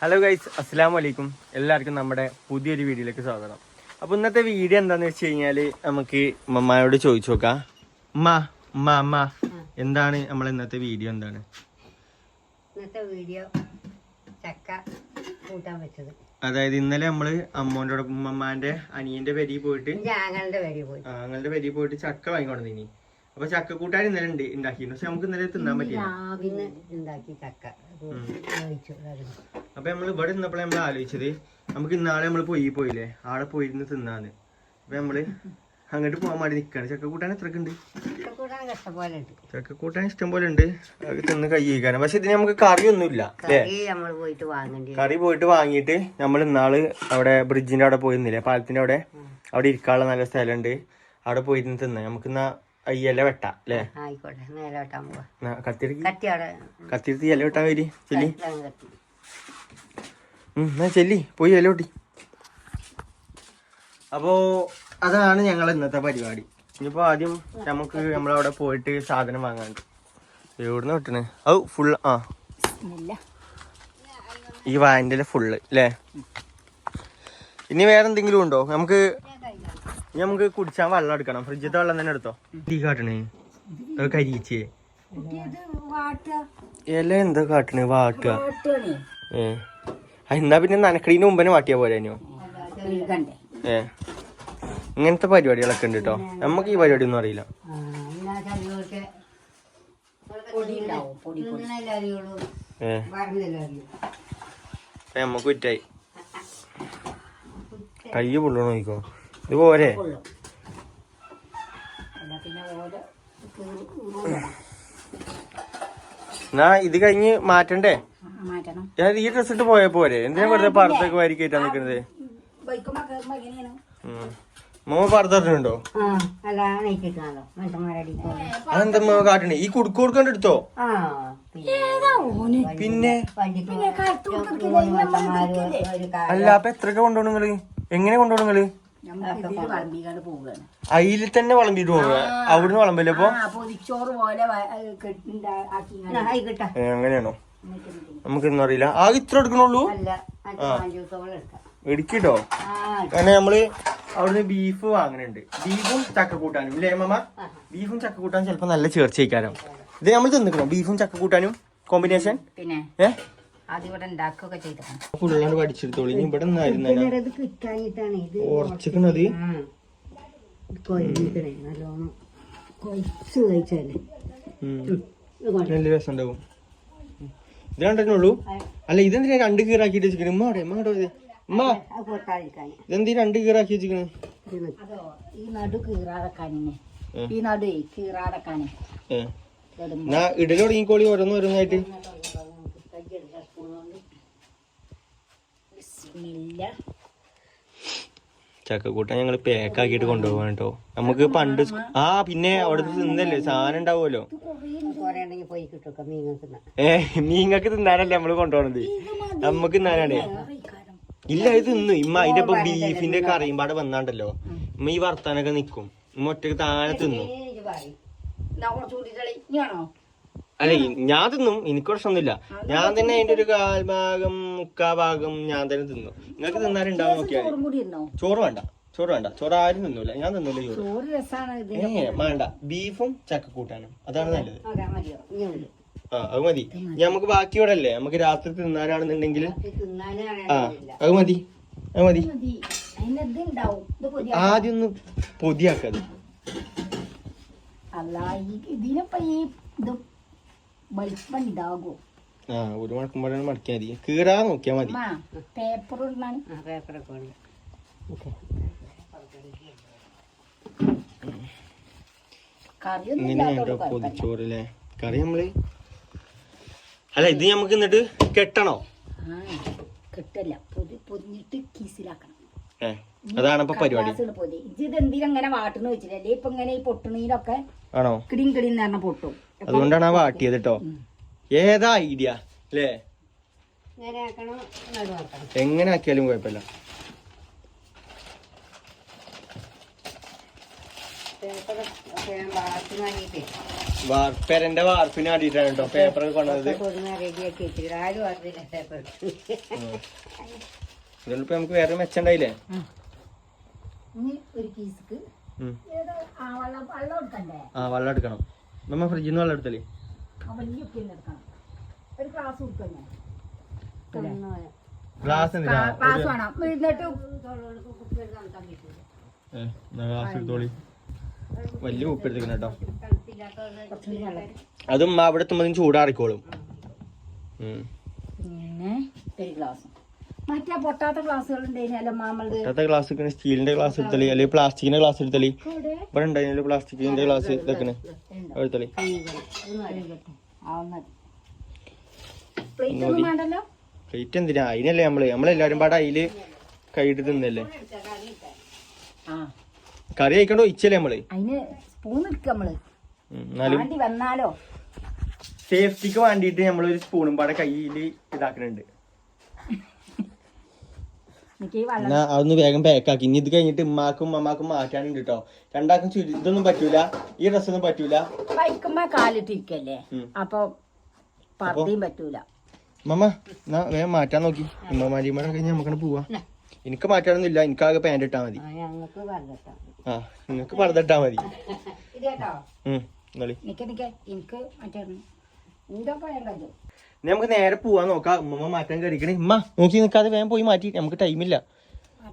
Hello guys അസ്സാം വലൈക്കും എല്ലാവർക്കും നമ്മുടെ പുതിയൊരു വീഡിയോയിലേക്ക് സ്വാഗതം. അപ്പോൾ ഇന്നത്തെ വീഡിയോ എന്താണെന്ന് വെച്ച് കഴിഞ്ഞാൽ നമുക്ക് മമ്മായോട് ചോദിച്ചു നോക്കാം. ഉമ്മ ഉമ്മ അമ്മ എന്താണ് നമ്മൾ ഇന്നത്തെ വീഡിയോ എന്താണ്? ഇന്നത്തെ വീഡിയോ ചക്ക കൂട്ടാൻ വെച്ചത്. അതായത് ഇന്നലെ നമ്മൾ അമ്മോന്റെ ഉമ്മമ്മാന്റെ അനിയന്റെ പെരി പോയിട്ട് ആങ്ങളുടെ പെരി പോയിട്ട് ചക്ക വാങ്ങിക്കൊണ്ടിനി അപ്പൊ ചക്ക കൂട്ടാൻ ഇന്നലെ ഉണ്ട് ഉണ്ടാക്കി പക്ഷെ നമുക്ക് ഇന്നലെ തിന്നാൻ പറ്റില്ല ചക്ക. അപ്പൊ നമ്മൾ ഇവിടെ നിന്നപ്പോഴേ നമ്മൾ ആലോചിച്ചത്. നമുക്ക് ഇന്നാളെ നമ്മൾ പോയി പോയില്ലേ? ആടെ പോയിരുന്ന് തിന്നാന്ന്. അപ്പൊ നമ്മൾ അങ്ങോട്ട് പോകാൻ വേണ്ടി നിക്കാണ്. ചക്കക്കൂട്ടാൻ എത്ര എത്രക്ക് ഉണ്ട് ചക്കക്കൂട്ടാൻ ഇഷ്ടം പോലെ ഉണ്ട്. അത് തിന്ന് കൈ കഴിക്കാനും പക്ഷെ ഇതിന് നമുക്ക് കറിയൊന്നുമില്ല കറി പോയിട്ട് വാങ്ങേണ്ടി കറി പോയിട്ട് വാങ്ങിയിട്ട് നമ്മൾ ഇന്നാൾ അവിടെ ബ്രിഡ്ജിന്റെ അവിടെ പോയിരുന്നില്ലേ? പാലത്തിന്റെ അവിടെ. അവിടെ ഇരിക്കാനുള്ള നല്ല സ്ഥലമുണ്ട്. അവിടെ പോയിരുന്ന് തിന്നാ. നമുക്ക് എന്നാ ഇല വെട്ടാ അല്ലേ? ആയിക്കോട്ടെ. നേരെ വെട്ടാൻ പോവാ. കത്തിരിക്ക്? കത്തി അവിടെ. കത്തിരുത്തി ഇല വെട്ടാൻ വരി ചെല്ലി. ഇതാണ് കത്തി. ഉം, എന്നാ ചെല്ലി പോയി ഇല വെട്ടി. അപ്പോ അതാണ് ഞങ്ങൾ ഇന്നത്തെ പരിപാടി. ഇനിയിപ്പോ ആദ്യം നമുക്ക് നമ്മളവിടെ പോയിട്ട് സാധനം വാങ്ങാണ്ട്. എവിടുന്ന് വെട്ടണ്? ഔ ഫുൾ ആ. ഈ വാന്റെ ഫുള്ള് അല്ലേ ഇനി വേറെ എന്തെങ്കിലും ഉണ്ടോ? നമുക്ക് ഇനി നമുക്ക് കുടിച്ചാൻ വെള്ളം എടുക്കണം. ഫ്രിഡ്ജത്തെ വെള്ളം തന്നെ എടുത്തോ? ഈ കാട്ടണേ. അത് കരിയിച്ചേ. ഇല എന്താ കാട്ടണേ? വാട്ടുക. ഏ. എന്നാ പിന്നെ നനക്കടീന് മുമ്പേ വാട്ടിയാ പോരാനോ ഏ. ഇങ്ങനത്തെ പരിപാടികളൊക്കെ ഉണ്ട് കേട്ടോ നമുക്ക് ഈ പരിപാടി ഒന്നും അറിയില്ല ഏ. നമുക്ക് വിറ്റായി കയ്യ് പൊള്ളണോ നോക്കോ ഇത് പോരെ കൊള്ളും. അല്ല പിന്നെ ഓരോ എന്നാ ഇത് കഴിഞ്ഞ് മാറ്റണ്ടേ? മാറ്റണം. ഞാൻ ഈ ഡ്രസ് ഇട്ട് പോയ പോരെ. എന്തിനാ വെറുതെ പറത്തൊക്കെ വാരി കയറ്റാൻ മകനെയാണ് മോമ മനുഷ്യന്മാരടി അതെന്താ മോമ കാട്ടണേ? ഈ കുടുക്ക് കൊടുക്കണ്ട എടുത്തോ? ആ പിന്നെ അല്ല അപ്പൊ എത്രയൊക്കെ കൊണ്ടുപോകണം നിങ്ങൾ? എങ്ങനെ കൊണ്ടുപോകണം നിങ്ങൾ? അതിൽ തന്നെ വളമ്പിട്ട് പോകുക അവിടുന്ന് വളമ്പല്ലേ അപ്പൊ അങ്ങനെയാണോ? നമുക്കൊന്നും അറിയില്ല. ആകെ ഇത്ര എടുക്കണുള്ളൂ? എടുക്കിട്ടോ? കാരണം നമ്മൾ അവിടുന്ന് ബീഫ് വാങ്ങുന്നുണ്ട് ബീഫും ചക്കക്കൂട്ടാനും ഇല്ലേ ബീഫും ചക്കക്കൂട്ടാനും ചിലപ്പോ നല്ല ചേർച്ചയ്ക്കാരം ഇത് നമ്മൾ തിന്നിക്കണോ ബീഫും ചക്കക്കൂട്ടാനും കോമ്പിനേഷൻ പിന്നെ? ഏ? ആദ്യം ഇവിടെ ഉണ്ടാക്കുകയൊക്കെ പഠിച്ചെടുത്തോളൂ. ഇനി ഇവിടെ ഇത് കിട്ടാഞ്ഞിട്ടാണ് ഇത് ഉറച്ചിക്കണത് കൊഴിഞ്ഞിക്കണേ നല്ലോണം കൊഴിച്ച് നല്ല രസം ഉണ്ടാവും ഇത് കണ്ടിട്ടുള്ളൂ അല്ല ഇതെന്തിനാ രണ്ട് കീറാക്കിട്ട് വെച്ചിക്കണ് ഉമ്മ അവിടെ ഉമ്മ അവിടെ. ഉമ്മ. ഇതെന്തി രണ്ട് കീറാക്കി. അതോ ഈ നടു ഏ. ഈ നടു കീറാതെക്കാനെ ഏ. എന്നാ ഇടൽ ഓരോന്ന് ഓരോന്നായിട്ട് ബിസ്മില്ല പാക്ക് ഞങ്ങൾ പാക്കാക്കിയിട്ട് കൊണ്ടുപോകാൻ കേട്ടോ നമുക്ക് പണ്ട് ആ പിന്നെ അവിടുത്തെ തിന്നല്ലേ? സാധനം ഉണ്ടാവുമല്ലോ. ഏ മീങ്ങക്ക് തിന്നാനല്ലേ നമ്മൾ കൊണ്ടുപോകണത് നമുക്ക് തിന്നാനാണ്. ഇല്ല ഇത് തിന്നു. ഇമ്മ അതിന്റെ ഇപ്പൊ ബീഫിന്റെ കറിയും പാടെ വന്നാണ്ടല്ലോ. ഇമ്മ ഈ വർത്താനൊക്കെ നിക്കും. ഇമ്മ ഒറ്റയ്ക്ക് താഴെ തിന്നു. അല്ല ഞാൻ തിന്നും എനിക്ക് പ്രശ്നമൊന്നുമില്ല ഞാൻ തന്നെ അതിന്റെ ഒരു കാൽഭാഗം മുക്കാ ഭാഗം ഞാൻ തന്നെ തിന്നു. നിങ്ങൾക്ക് തിന്നാലുണ്ടാവും നോക്കിയാൽ? ചോറും വേണ്ട ചോറ് വേണ്ട. ചോറ് ആരും തിന്നൂല. ഞാൻ തിന്നില്ല ചോറ്. ഏ വേണ്ട. ബീഫും ചക്കക്കൂട്ടാനും അതാണ് നല്ലത്. ആ അത് മതി. നമുക്ക് ബാക്കി ഇവിടെ അല്ലേ നമുക്ക് രാത്രി തിന്നാനാണെന്നുണ്ടെങ്കിൽ ആ അത് മതി. അത് മതി. ആദ്യം ഒന്ന് പൊതിയാക്കത് അല്ല ഇതിനിപ്പോ ഈ വലിപ്പം ഇതാകോ ആ ഒരു മടക്കുമ്പോഴാണ് മടക്കിയാൽ മതി. കീറാ നോക്കിയാ മതി. പേപ്പർ ഇടണം ആ പേപ്പറൊക്കെ ഉണ്ട് ഓക്കെ. കറിയൊന്നും ഇങ്ങനെയാണ് ഇല്ലാത്തോണ്ട് കുഴപ്പമില്ല. പൊതിച്ചോറ് അല്ലേ കറി നമ്മൾ? അല്ല ഇത് നമുക്ക് എന്നിട്ട് കെട്ടണോ? കെട്ടല്ല. പൊതി പൊതിഞ്ഞിട്ട് കീസിലാക്കണം. അതാണ് ഇപ്പൊ പരിപാടി. കടലാസിൽ പൊതി. ഇത് എന്തിനാ അങ്ങനെ വാട്ടുന്ന വെച്ചില്ലേ ഇപ്പൊ ഇങ്ങനെ ഈ പൊട്ടണീലൊക്കെ ആണോ? കിടിയും കിടിയും എന്ന് പറഞ്ഞ പൊട്ടും. അതുകൊണ്ടാണ് ആ വാട്ടിയത് കേട്ടോ ഏതാ ഐഡിയ? അല്ലേ? നേരെ ആക്കണോ എങ്ങനെ ആക്കിയാലും കുഴപ്പമില്ല. വാർപ്പേരന്റെ വാർപ്പിന് വേണ്ടിയിട്ടാണ് കേട്ടോ പേപ്പർ കൊണ്ടത് ഇതുകൊണ്ടിപ്പോ നമുക്ക് വേറെ മെച്ചണ്ടായില്ലേ ഇനി ഒരു. ഏതോ ആ വെള്ളം വെള്ളം എടുക്കണ്ടേ? ആ വെള്ളം എടുക്കണം. നമ്മ ഫ്രിഡ്ജിൽ നിന്ന് വെള്ളം എടുത്തല്ലേ? ഗ്ലാസ് വലിയ ഉപ്പ് എടുത്തിക്കണം കേട്ടോ. അതും അവിടെ എത്തുമ്പോൾ ചൂടാറിക്കോളും. പിന്നെ ഒരു ഗ്ലാസ് മറ്റേ പൊട്ടാത്ത ഉണ്ടായിരുന്നല്ലോ മാമളത്. ഗ്ലാസ് ഒക്കെ സ്റ്റീലിന്റെ ഗ്ലാസ് എടുത്തളി അല്ലെങ്കിൽ പ്ലാസ്റ്റിക്കിന്റെ ഗ്ലാസ് എടുത്തളി. ഇവിടെ ഇവിടെ ഉണ്ടായിരുന്നു പ്ലാസ്റ്റിക്കിന്റെ ഗ്ലാസ് ഇതൊക്കെ എടുത്തളി. പ്ലേറ്റ് എന്തിനാ? അതിനല്ലേ നമ്മൾ. നമ്മളെല്ലാരും പാടെ അതിൽ കൈയിട്ട് തിന്നല്ലേ? കറി കഴിക്കണ്ടോ ഇച്ചല്ലേ നമ്മൾ? വന്നാലോ? സേഫ്റ്റിക്ക് വേണ്ടിയിട്ട് നമ്മളൊരു സ്പൂണും പാടെ കയ്യിൽ ഇതാക്കുന്നുണ്ട് എനിക്ക് ഈ വെള്ളം എന്നാ അതൊന്ന് വേഗം പാക്കാക്കി ഇനി ഇത് കഴിഞ്ഞിട്ട് ഉമ്മാക്കും അമ്മാക്കും മാറ്റാനുണ്ട് കേട്ടോ രണ്ടാക്കും ചുരി ഇതൊന്നും പറ്റൂല. ഈ പറ്റൂല. കാലിട്ടിരിക്കല്ലേ. അപ്പൊ പർദ്ദയും പറ്റൂല. മമ്മ എന്നാ വേഗം മാറ്റാൻ നോക്കി. ഉമ്മമാരിമാരെ കഴിഞ്ഞ് നമുക്കങ്ങനെ പോവാ. എനിക്ക് മാറ്റാനൊന്നുമില്ല. എനിക്കാകെ പാന്റ് ഇട്ടാ മതി. ആ, നിങ്ങക്ക് പറഞ്ഞിട്ടാ മതി. എനിക്ക് മറ്റേ നമുക്ക് നേരെ പോവാൻ നോക്കാം. ഉമ്മ മാറ്റാൻ കഴിക്കണേ ഉമ്മ നോക്കി നിൽക്കാതെ വേഗം പോയി മാറ്റി. നമുക്ക് ടൈമില്ല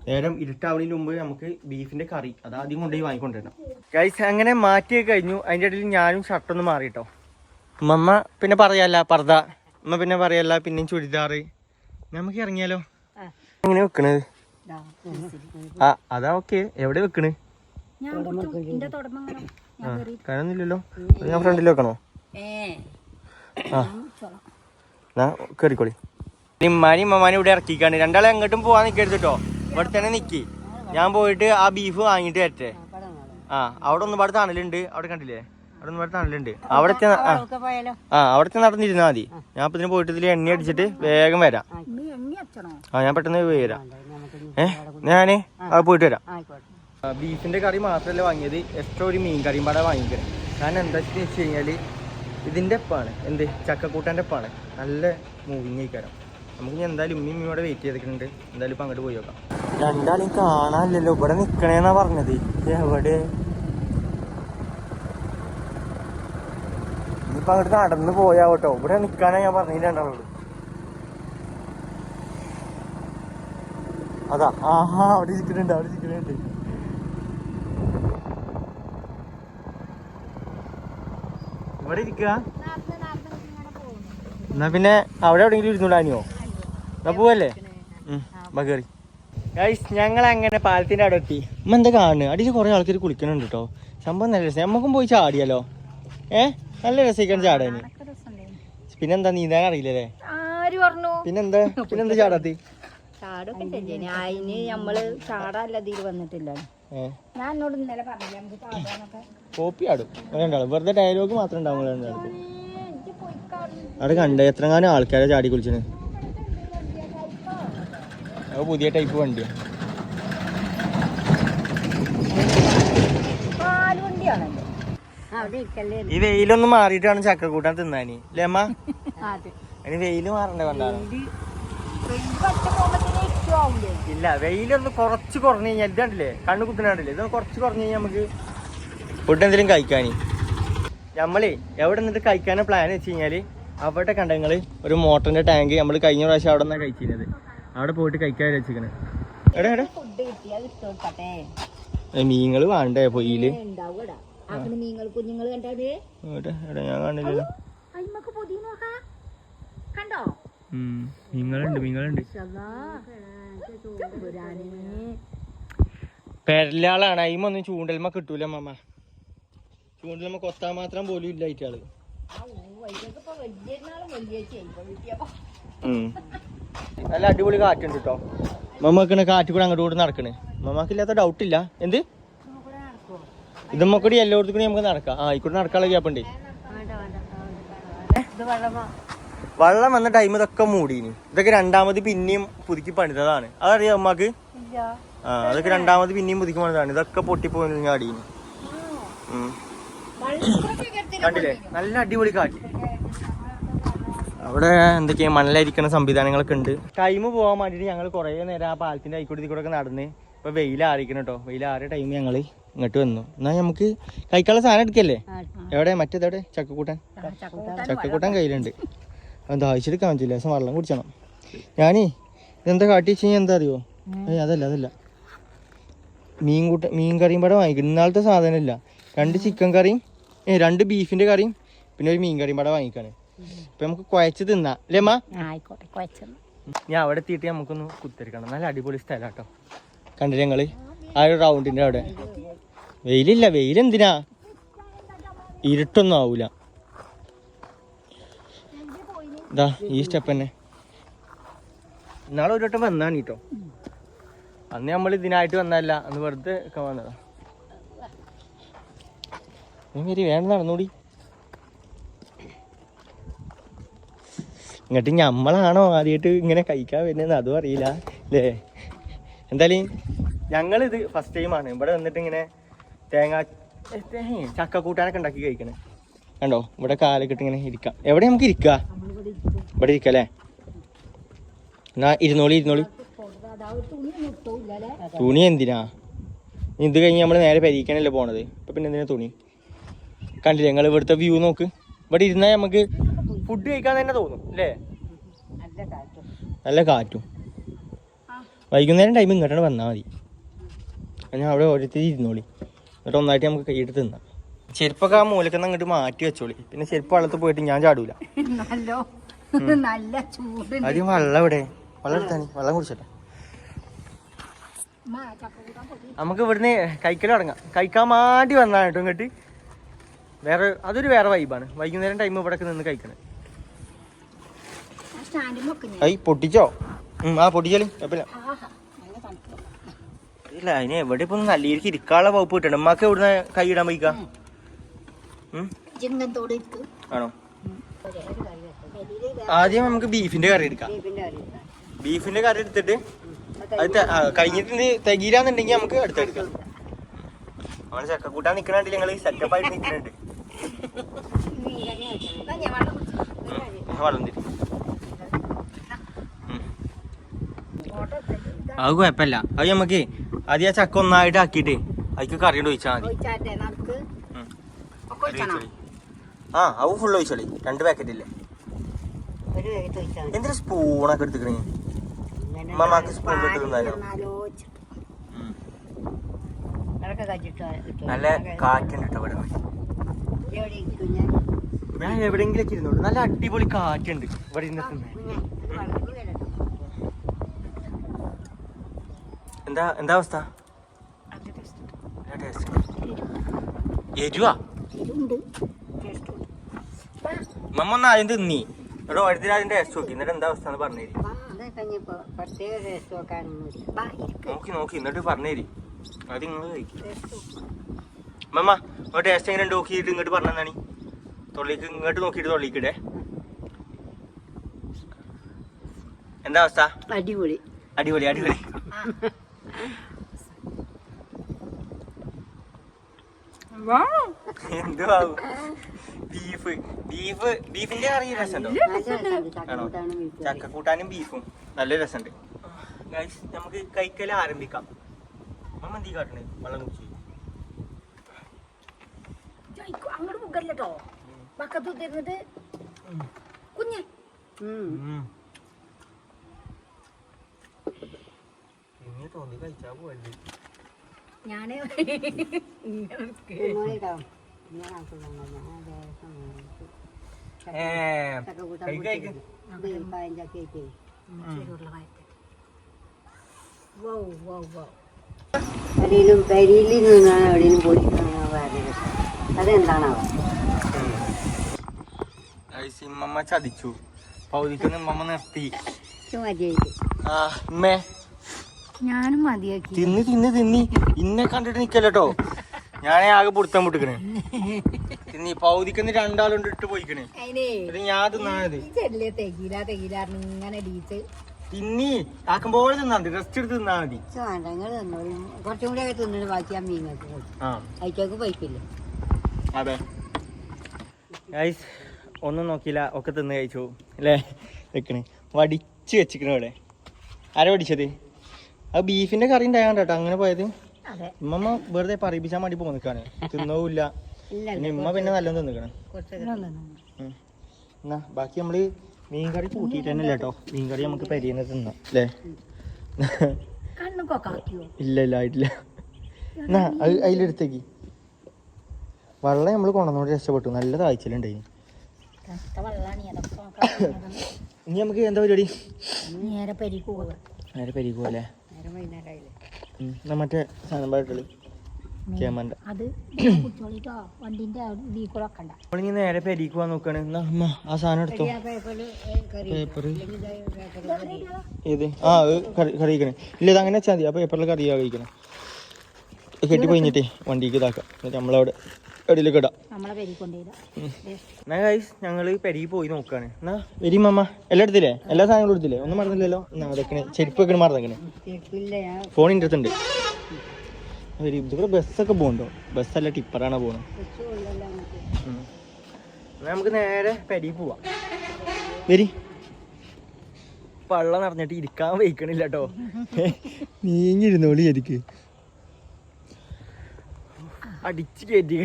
നേരം ഇരുട്ടാവണതിന് മുമ്പ് നമുക്ക് ബീഫിന്റെ കറി അത് ആദ്യം കൊണ്ടുപോയി വാങ്ങിക്കൊണ്ടിരണം ഗൈസ് അങ്ങനെ മാറ്റിയൊക്കെ കഴിഞ്ഞു. അതിന്റെ ഇടയിൽ ഞാനും ഷർട്ടൊന്ന് മാറിയിട്ടോ ഉമ്മ പിന്നെ പറയല്ല പർദ ഉമ്മ പിന്നെ പറയല്ല പിന്നെയും ചുരിദാറ്. നമുക്ക് ഇറങ്ങിയാലോ? എങ്ങനെ വെക്കണത്? ആ അതാ ഓക്കെ. എവിടെ വെക്കണ്? കാണുന്നില്ലല്ലോ ഞാൻ ഫ്രണ്ടിൽ വെക്കണോ? ആ. എന്നാ കയറിക്കോളി ഇമ്മാനി ഇമ്മമാനും ഇവിടെ ഇറക്കിക്കാണ് രണ്ടാളെ എങ്ങോട്ടും പോവാൻ നിൽക്കരുത് കേട്ടോ ഇവിടെ തന്നെ നിക്കി. ഞാൻ പോയിട്ട് ആ ബീഫ് വാങ്ങിട്ട് വരട്ടെ. ആ അവിടെ ഒന്നും പാട് തണലുണ്ട്. അവിടെ കണ്ടില്ലേ? അവിടെ ഒന്നും പാട് തണലുണ്ട്. അവിടെ ആ. അവിടെ നടന്നിരുന്നാ മതി. ഞാൻ ഇതിന് പോയിട്ട് ഇതിൽ എണ്ണ അടിച്ചിട്ട് വേഗം വരാം. ആ ഞാൻ പെട്ടെന്ന് വരാം. ഏ? ഞാൻ അവിടെ പോയിട്ട് വരാം. ബീഫിന്റെ കറി മാത്രമല്ല വാങ്ങിയത്. എക്സ്ട്രാ ഒരു മീൻ കറിയും പാടെ വാങ്ങിക്കണം. കാരണം എന്താ വെച്ച് കഴിഞ്ഞാൽ ഇതിന്റെ എപ്പാണ് എന്ത്? ചക്കക്കൂട്ടാന്റെ ഒപ്പാണ് നല്ല മൂവിങ് ആയിക്കാരം. നമുക്ക് ഇനി എന്തായാലും ഉമ്മയും ഉമ്മയും ഇവിടെ വെയിറ്റ് ചെയ്തിട്ടുണ്ട്. എന്തായാലും ഇപ്പൊ അങ്ങോട്ട് പോയി നോക്കാം. രണ്ടാളും കാണാനില്ലല്ലോ. ഇവിടെ നിക്കണേന്നാ പറഞ്ഞത്. എവിടെ? ഇനിയിപ്പൊ അങ്ങോട്ട് നടന്ന് പോയാവട്ടോ ഇവിടെ നിക്കാനാ ഞാൻ പറഞ്ഞില്ല രണ്ടാളോട്. അതാ. ആഹാ അവിടെ ഇരിക്കുന്നുണ്ട് അവിടെ ഇരിക്കുന്നുണ്ട്. ഇവിടെ ഇരിക്കുക എന്നാ പിന്നെ അവിടെ എവിടെയെങ്കിലും ഇരുന്നൂടാനിയോ എന്നാ പോവല്ലേ? ഗൈസ് ഞങ്ങൾ അങ്ങനെ പാലത്തിന്റെ അവിടെ എത്തി. എന്താ കാണുന്നത് അടിയിൽ കുറെ ആൾക്കാർ കുളിക്കണുണ്ട് കേട്ടോ സംഭവം നല്ല രസം. നമ്മക്കും പോയി ചാടിയാലോ? ഏ? നല്ല രസിക്കണം ചാടാന്. പിന്നെന്താ നീന്താൻ അറിയില്ലേ പിന്നെന്താ? പിന്നെന്താ ചാടാത്തി? കോപ്പി ആടും. വെറുതെ ഡയലോഗ് മാത്രം ഉണ്ടാവും രണ്ടാൾക്ക് ഏ, ഇജ്ജ് പോയി കാണുന്നു. അവിടെ കണ്ട. എത്രങ്ങാനും ആൾക്കാരെ ചാടി കുളിച്ചിന് അത് പുതിയ ടൈപ്പ് വണ്ടിയാ. പാലുവണ്ടിയാണല്ലോ അവിടെ ഇരിക്കല്ലേ ഈ വെയിലൊന്നും മാറിയിട്ടാണ് വേണം ചക്ക കൂട്ടാൻ തിന്നാന്. അല്ലേ അമ്മ? അതെ. അതിന് വെയിൽ മാറണ്ടേ കൊണ്ടാണ് ഇല്ല വെയിലൊന്ന് കുറച്ച് കുറഞ്ഞു കഴിഞ്ഞാൽ ഇത് കണ്ടില്ലേ? കണ്ണു കുത്തിനാണ്ടല്ലേ കണ്ടില്ലേ? ഇതൊന്ന് കുറച്ച് കുറഞ്ഞു കഴിഞ്ഞാൽ നമുക്ക് ഫുഡ് എന്തെങ്കിലും കഴിക്കാന്. നമ്മളേ എവിടെ നിന്നിട്ട് കഴിക്കാനും പ്ലാൻ വെച്ച് കഴിഞ്ഞാൽ അവിടെ കണ്ടങ്ങൾ ഒരു മോട്ടറിന്റെ ടാങ്ക് നമ്മൾ കഴിഞ്ഞ പ്രാവശ്യം അവിടെ നിന്നാണ് കഴിച്ചിരുന്നത്. അവിടെ പോയിട്ട് കഴിക്കാൻ വെച്ചിരിക്കണ് എടാ വേണ്ടേ പൊയ്യിൽ ഞാൻ മീങ്ങളുണ്ട് മീങ്ങളുണ്ട്. പെരലാളാണ്. അയിമൊന്നും ചൂണ്ടൽമ കിട്ടൂല മാമ. ചൂണ്ടൽമ കൊത്താൻ മാത്രം പോലും ഇല്ല ഇറ്റാൾ. നല്ല അടിപൊളി കാറ്റുണ്ട് കേട്ടോ മമ്മക്കണ് കാറ്റ് കൂടെ അങ്ങോട്ട് കൂടെ നടക്കണേ. മമ്മക്കില്ലാത്ത ഡൗട്ട് ഇല്ല. എന്ത്? ഇത് കൂടി എല്ലായിടത്തും കൂടി നമുക്ക് നടക്കാം. ആ ഇക്കൂടെ നടക്കാനുള്ള ഗ്യാപ്പുണ്ട് വെള്ളം വന്ന ടൈം ഇതൊക്കെ മൂടീനി. ഇതൊക്കെ രണ്ടാമത് പിന്നെയും പുതുക്കി പണിതതാണ്. അതറിയാം അമ്മയ്ക്ക് ഇല്ല. ആ അതൊക്കെ രണ്ടാമത് പിന്നെയും പുതുക്കി പണിതാണ് ഇതൊക്കെ പൊട്ടിപ്പോയി അടീനി. ഉം. കണ്ടില്ലേ? നല്ല അടിപൊളി കാറ്റ്. അവിടെ എന്തൊക്കെയാ? മണലായിരിക്കുന്ന സംവിധാനങ്ങളൊക്കെ ഉണ്ട്. ടൈം പോകാൻ വേണ്ടിയിട്ട് ഞങ്ങൾ കുറേ നേരം ആ പാലത്തിന്റെ ആയിക്കോട്ടെ കൂടെ ഒക്കെ നടന്ന് ഇപ്പൊ വെയിലാറിക്കണം കേട്ടോ. വെയിലാറിയ ടൈം ഞങ്ങൾ ഇങ്ങോട്ട് വന്നു. എന്നാ നമുക്ക് കഴിക്കാനുള്ള സാധനം എടുക്കല്ലേ? എവിടെ? മറ്റേതെവിടെ? ചക്കക്കൂട്ടൻ? ചക്കക്കൂട്ടൻ കയ്യിലുണ്ട്. എന്താ ദാഹിച്ചെടുക്കാൻ പറ്റില്ല ദിവസം വെള്ളം കുടിച്ചണം. ഞാനേ ഇതെന്താ കാട്ടി വെച്ച് കഴിഞ്ഞാൽ എന്താ അറിയോ? ഏയ് അതല്ല അതല്ല. മീൻ കൂട്ട മീൻ കറിയും പടം വാങ്ങിക്കും. ഇന്നാളത്തെ സാധനമില്ല. രണ്ട് ചിക്കൻ കറിയും രണ്ട് ബീഫിന്റെ കറിയും പിന്നെ ഒരു മീൻ കറിയും പടം വാങ്ങിക്കാണ്. ഇപ്പൊ നമുക്ക് കുഴച്ച് തിന്നാ. അല്ലേ അമ്മ? ഞാൻ അവിടെ എത്തിയിട്ട് നമുക്കൊന്ന് കുത്തിരിക്കണം. നല്ല അടിപൊളി സ്ഥലം കേട്ടോ. കണ്ടില്ല ഞങ്ങൾ? ആ ഒരു റൗണ്ടിന്റെ അവിടെ. വെയിലില്ല വെയിലെന്തിനാ ഇരുട്ടൊന്നും ആവൂല. ഇതാ ഈ സ്റ്റെപ്പ് തന്നെ. ഇന്നാളെ ഒരു വട്ടം വന്നാണ് കേട്ടോ. അന്ന് നമ്മൾ ഇതിനായിട്ട് വന്നതല്ല അന്ന് വെറുതെ ഒക്കെ വന്നതാ. നീ വരി വേണ്ട നടന്നൂടി. ഇങ്ങോട്ട് ഞമ്മളാണോ ആദ്യമായിട്ട് ഇങ്ങനെ കഴിക്കാൻ വരുന്നതെന്ന് അതും അറിയില്ല അല്ലേ? എന്തായാലും ഞങ്ങളിത് ഫസ്റ്റ് ടൈമാണ് ഇവിടെ വന്നിട്ട് ഇങ്ങനെ തേങ്ങ തേങ്ങ ചക്ക കൂട്ടാനൊക്കെ ഉണ്ടാക്കി കഴിക്കണേ. കണ്ടോ? ഇവിടെ കാലൊക്കെ ഇട്ട് ഇങ്ങനെ ഇരിക്കാം. എവിടെ നമുക്ക് ഇരിക്കുക ഇവിടെ ഇരിക്കാം അല്ലേ? എന്നാ ഇരുന്നോളി ഇരുന്നോളി. തുണി എന്തിനാ? ഇത് കഴിഞ്ഞ് നമ്മൾ നേരെ പരീക്കാനല്ലേ പോണത്. ഇപ്പൊ പിന്നെ എന്തിനാ തുണി? കണ്ടില്ലേ? ഞങ്ങൾ ഇവിടുത്തെ വ്യൂ നോക്ക്. ഇവിടെ ഇരുന്നാൽ നമുക്ക് ഫുഡ് കഴിക്കാൻ തന്നെ തോന്നും അല്ലേ? നല്ല കാറ്റും. വൈകുന്നേരം ടൈം ഇങ്ങോട്ടാണ് വന്നാൽ മതി. ഞാൻ അവിടെ ഓരോരുത്തർ ഇരുന്നോളി. എന്നിട്ട് ഒന്നായിട്ട് നമുക്ക് കൈയിട്ട് തിന്നാം. ചെരുപ്പൊക്കെ ആ മൂലക്കെന്ന് അങ്ങോട്ട് മാറ്റി വെച്ചോളി. പിന്നെ ചെരുപ്പ് വെള്ളത്തിൽ പോയിട്ട് ഞാൻ ചാടൂല. ആദ്യം വെള്ളം ഇവിടെ വെള്ളം എടുത്താണ് വെള്ളം കുടിച്ചട്ടെ. നമുക്ക് ഇവിടുന്ന് കഴിക്കൽ തുടങ്ങാം. കഴിക്കാൻ മാറ്റി വന്നാണ് കേട്ടോ ഇങ്ങോട്ട്. വേറെ അതൊരു വേറെ വൈബാണ് വൈകുന്നേരം ടൈം ഇവിടെ നിന്ന് കഴിക്കണേ. ഐ പൊട്ടിച്ചോ? ഉം, ആ പൊട്ടിച്ചാലും കുഴപ്പമില്ല. ഇല്ല അതിന് എവിടെ ഇപ്പൊ നല്ല രീതിക്ക് ഇരിക്കാനുള്ള വകുപ്പ് കിട്ടണം. ഉമ്മാക്ക് ഇവിടുന്ന് കൈയിടാൻ വയ്ക്ക ചിങ്ങന്തോട് ഇരിക്ക്. ആണോ? ആദ്യം നമുക്ക് ബീഫിന്റെ കറി എടുക്കാം. ബീഫിന്റെ കറി ബീഫിന്റെ കറി എടുത്തിട്ട് അത് കഴിഞ്ഞിട്ട് തികയില്ലാന്നുണ്ടെങ്കിൽ നമുക്ക് അടുത്തെടുക്കാം. നമ്മൾ ചക്കക്കൂട്ടാൻ നിക്കണുണ്ട് ഞങ്ങൾ സെറ്റപ്പ് ആയിട്ട് നിക്കണുണ്ട്. വെള്ളം തരും അത് കുഴപ്പമില്ല. അത് നമുക്ക് ആ ചക്ക ഒന്നായിട്ട് ആക്കിയിട്ട് അതിക്ക് കറി കൊണ്ട് ഒഴിച്ചാൽ മതി. ആ അത് ഫുള്ള് ഒഴിച്ചോളി. രണ്ട് പാക്കറ്റ് ഇല്ലേ? എന്തിനാ സ്പൂണൊക്കെ എടുത്തിക്കണേ മമ്മക്ക് സ്പൂൺ എടുത്തിരുന്നാലോ നല്ല കാറ്റുണ്ട് കേട്ടോ ഇവിടെ. ഞാൻ എവിടെയെങ്കിലും ഇരുന്നോളൂ. നല്ല അടിപൊളി കാറ്റുണ്ട്. ഇവിടെ ഇരുന്ന് തിന്നാൻ. കുഞ്ഞെ, ഇത് വെള്ളം ഇനി വരട്ടോ. എന്താ എന്താ അവസ്ഥ. എരുവാ? മമ്മ ഒന്ന് ആദ്യം തിന്നി. ഇവിടെ അടുത്ത രാജ്യം ടേസ്റ്റ് നോക്കി. എന്നിട്ട് എന്താ അവസ്ഥ എന്ന് പറഞ്ഞേരി. നോക്കി നോക്കി. എന്നിട്ട് പറഞ്ഞേരി. അത് നിങ്ങൾ കഴിക്കും. മമ്മ ഒരു ടേസ്റ്റ് എങ്ങനെ നോക്കിയിട്ട് ഇങ്ങോട്ട് പറഞ്ഞാണി തൊള്ളിക്ക് ഇങ്ങോട്ട് നോക്കിയിട്ട് തൊള്ളിക്കിടേ. എന്താ അവസ്ഥ? അടിപൊളി. അടിപൊളി അടിപൊളി. ചക്കൂട്ടാനും ബീഫ്. ബീഫ് ബീഫിന്റെ കറി രസമുണ്ടോ? ആണോ? ചക്കക്കൂട്ടാനും ബീഫും. നല്ല രസമുണ്ട്. നമുക്ക് കൈക്കല ആരംഭിക്കാം. മമ്മ എന്തി കാട്ടണേ? വെള്ളം കുടിച്ച്. ജയിക്കു, കേട്ടോ പക്കത്ത് കഴിച്ചാ പോവല്ലേ. ഞാൻ ഏ കഴിക്ക് കഴിക്ക്. Wow wow wow. എവിടെയും പെരിയിൽ നിന്നാണ് എവിടെയും പോയി. അതെന്താണാവോ? ഇമ്മമ്മ ചതിച്ചു. പൗതിക്കൊന്ന് ഇമ്മമ്മ നിർത്തി. ഉമ്മേ. ഞാനും മതിയാക്കി. തിന്ന് തിന്ന് തിന്നി. ഇന്നെ കണ്ടിട്ട് നിക്കല്ലോ ഞാനേ ആകെ പൊടുത്താൻ പൊട്ടിക്കണേ തിന്നി. പൗതിക്കൊന്ന് രണ്ടാളുണ്ട് ഇട്ട് പോയിക്കണേ. ഇത് ഞാൻ തിന്നാണത് തിന്നി. ആക്കുമ്പോലെ തിന്നാ മതി. റെസ്റ്റ് എടുത്ത് തിന്നാ മതി. കുറച്ചും കൂടി ഒക്കെ തിന്നിട്ട് ബാക്കി ആ മീൻ വെച്ച് പോയിക്കില്ലേ? അതെ. ഗൈസ് ഒന്നും നോക്കിയില്ല ഒക്കെ തിന്ന് കഴിച്ചു. അല്ലേ? വെക്കണ് വടിച്ച് വെച്ചിക്കണ ഇവിടെ. ആരാ വടിച്ചത്? അത് ബീഫിന്റെ കറി ഉണ്ടായാണ്ട് കേട്ടോ അങ്ങനെ പോയത്. അതെ. ഉമ്മ വെറുതെ പറയിപ്പിച്ചാൽ മടി പോന്നിക്കാണ് തിന്നൂല്ല ഇല്ല പിന്നെ ഇമ്മ പിന്നെ നല്ലോണം തിന്നിക്കണം. എന്നാ ബാക്കി നമ്മൾ മീൻകറി കൂട്ടിയിട്ട് തന്നെ കേട്ടോ. മീൻകറി നമുക്ക് പരിയെന്ന് തിന്നാം അല്ലേ? ഇല്ല ഇല്ല ആയിട്ടില്ല. എന്നാ അത് അതിലെടുത്തേക്ക്. വെള്ളം നമ്മൾ കൊണ്ടുവന്നോണ്ട് രക്ഷപ്പെട്ടു. നല്ല അതൊക്കെ ഇനി നമുക്ക് എന്താ പരിപാടി? നേരെ പെരിക്ക് നേരെ മറ്റേ സാധനം പാട്ടുള്ളി അത് നേരെ പെരീക്ക് പോകാൻ നോക്കാണ്. അമ്മ ആ സാധനം എടുത്തോ? പേപ്പർ. ഏത്? ആ അത് കറി കറി കഴിക്കണേ ഇല്ല ഇത് അങ്ങനെ വെച്ചാൽ മതി. ആ പേപ്പറിൽ കറിയാ കഴിക്കണം കെട്ടി കഴിഞ്ഞിട്ടേ വണ്ടിക്ക് ഇതാക്കാം. എന്നിട്ട് നമ്മളവിടെ എടിയിലേക്ക് ഇടാം. എന്നാ ഗൈസ് ഞങ്ങൾ പോയി നോക്കാണ്. എന്നാ? വരി മമ്മ എല്ലാം എടുത്തില്ലേ? എല്ലാ സാധനങ്ങളും എടുത്തില്ലേ? ഒന്നും മറന്നില്ലല്ലോ? എന്നാ അതൊക്കെ ചെരുപ്പ് വെക്കണ മറന്നേക്കണേ. ഫോൺ ഞാൻ അടുത്തുണ്ട്. വരി ഇതിവിടെ ബസ്സൊക്കെ പോകണ്ടോ ബസ്സല്ല ടിപ്പറാണ് പോണത് നമുക്ക് നേരെ പെരി പോവാ. വരി പള്ള നടന്നിട്ട് ഇരിക്കാൻ വയ്ക്കണില്ല കേട്ടോ നീങ്ങിരുന്നോളി എനിക്ക് അടിച്ച് കയറ്റി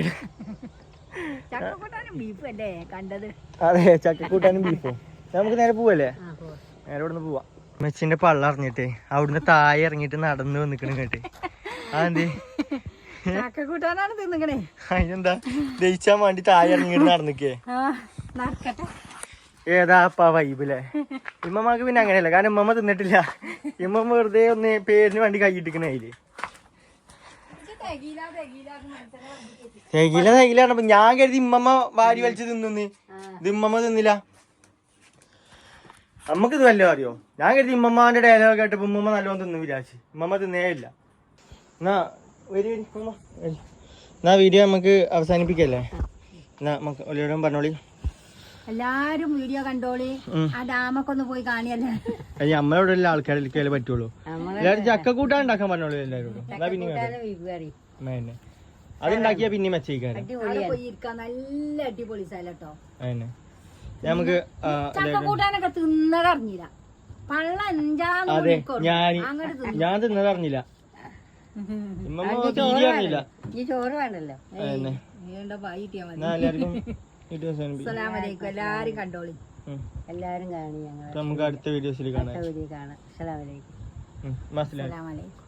അതെ ചക്കക്കൂട്ടാനും ബീഫോ നമുക്ക് നേരെ പോവല്ലേ? നേരെ ഇവിടെ പോവാ. മെച്ചിന്റെ പള്ള അറിഞ്ഞിട്ടേ അവിടുന്ന് താഴെ ഇറങ്ങിട്ട് നടന്നു വന്നിക്കണ കേട്ടെ അതെന്തേ? ചക്കക്കൂട്ടാനാണ് തിന്നിക്കണേ. അതിനെന്താ? ദഹിച്ചാൻ വേണ്ടി താഴെ ഇറങ്ങിട്ട് നടന്നിക്കേ. ഏതാ അപ്പ വൈബിലെ ഇമ്മമ്മക്ക് പിന്നെ അങ്ങനെയല്ല. കാരണം ഇമ്മമ്മ തിന്നിട്ടില്ല. ഇമ്മമ്മ വെറുതെ ഒന്ന് പേരിന് വേണ്ടി കൈയിട്ടിക്കണ അതിൽ തേകില തേകില കണ്ടപ്പോ ഞാൻ കരുതി ഇമ്മമ്മ വാരി വലിച്ച് തിന്നു ഇത് ഇമ്മമ്മ തിന്നില്ല. നമുക്ക് ഇത് വല്ലോ അറിയോ ഞാൻ കരുതി ഇമ്മമ്മാന്റെ ഡയലോഗ് കേട്ടപ്പോ ഉമ്മമ്മ നല്ലോണം തിന്നു വിചാരിച്ചു. ഇമ്മമ്മ തിന്നേ ഇല്ല. എന്നാ വരി എന്നാ വീഡിയോ നമുക്ക് അവസാനിപ്പിക്കല്ലേ? എന്നാ ഒലിയോടും പറഞ്ഞോളി. എല്ലാരും വീഡിയോ കണ്ടോളി. ആ ഡാമൊക്കെ ഒന്ന് പോയി കാണിയല്ലേ? അമ്മയോടെ ആൾക്കാരെ ആൾക്കാരിലേക്കല്ലേ പറ്റുള്ളൂ. എല്ലാവരും ചക്ക കൂട്ടാൻ ഉണ്ടാക്കാൻ പറഞ്ഞോളൂ എല്ലാവരോടും അതന്നെ. അതുണ്ടാക്കിയാ പിന്നെ മെച്ചയിക്കാരം അവിടെ പോയി ഇരിക്കാൻ നല്ല അടിപൊളി സ്ഥലം കേട്ടോ. അതന്നെ. നമുക്ക് ആ, ചക്ക കൂട്ടാനൊക്കെ തിന്നതറിഞ്ഞില്ല. പള്ള അഞ്ചാന്ന് അതെ ഞാൻ അങ്ങോട്ട് തിന്നു. ഞാൻ തിന്നത് അറിഞ്ഞില്ല ഇമ്മമ്മ തീരെ അറിഞ്ഞില്ല ഈ ചോറ് വേണ്ടല്ലോ അതന്നെ. നീണ്ട പായിട്ടിയാ മതി. എന്നാ എല്ലാവർക്കും അസ്സലാമലൈക്കും എല്ലാരും കണ്ടോളി. എല്ലാവരും കാണി ഞങ്ങൾ നമുക്ക് അടുത്ത വീഡിയോസിൽ കാണാം. വീഡിയോ കാണാം. അസ്സലാമലൈക്കും മനസ്സിലായി അസ്സലാമലൈക്കും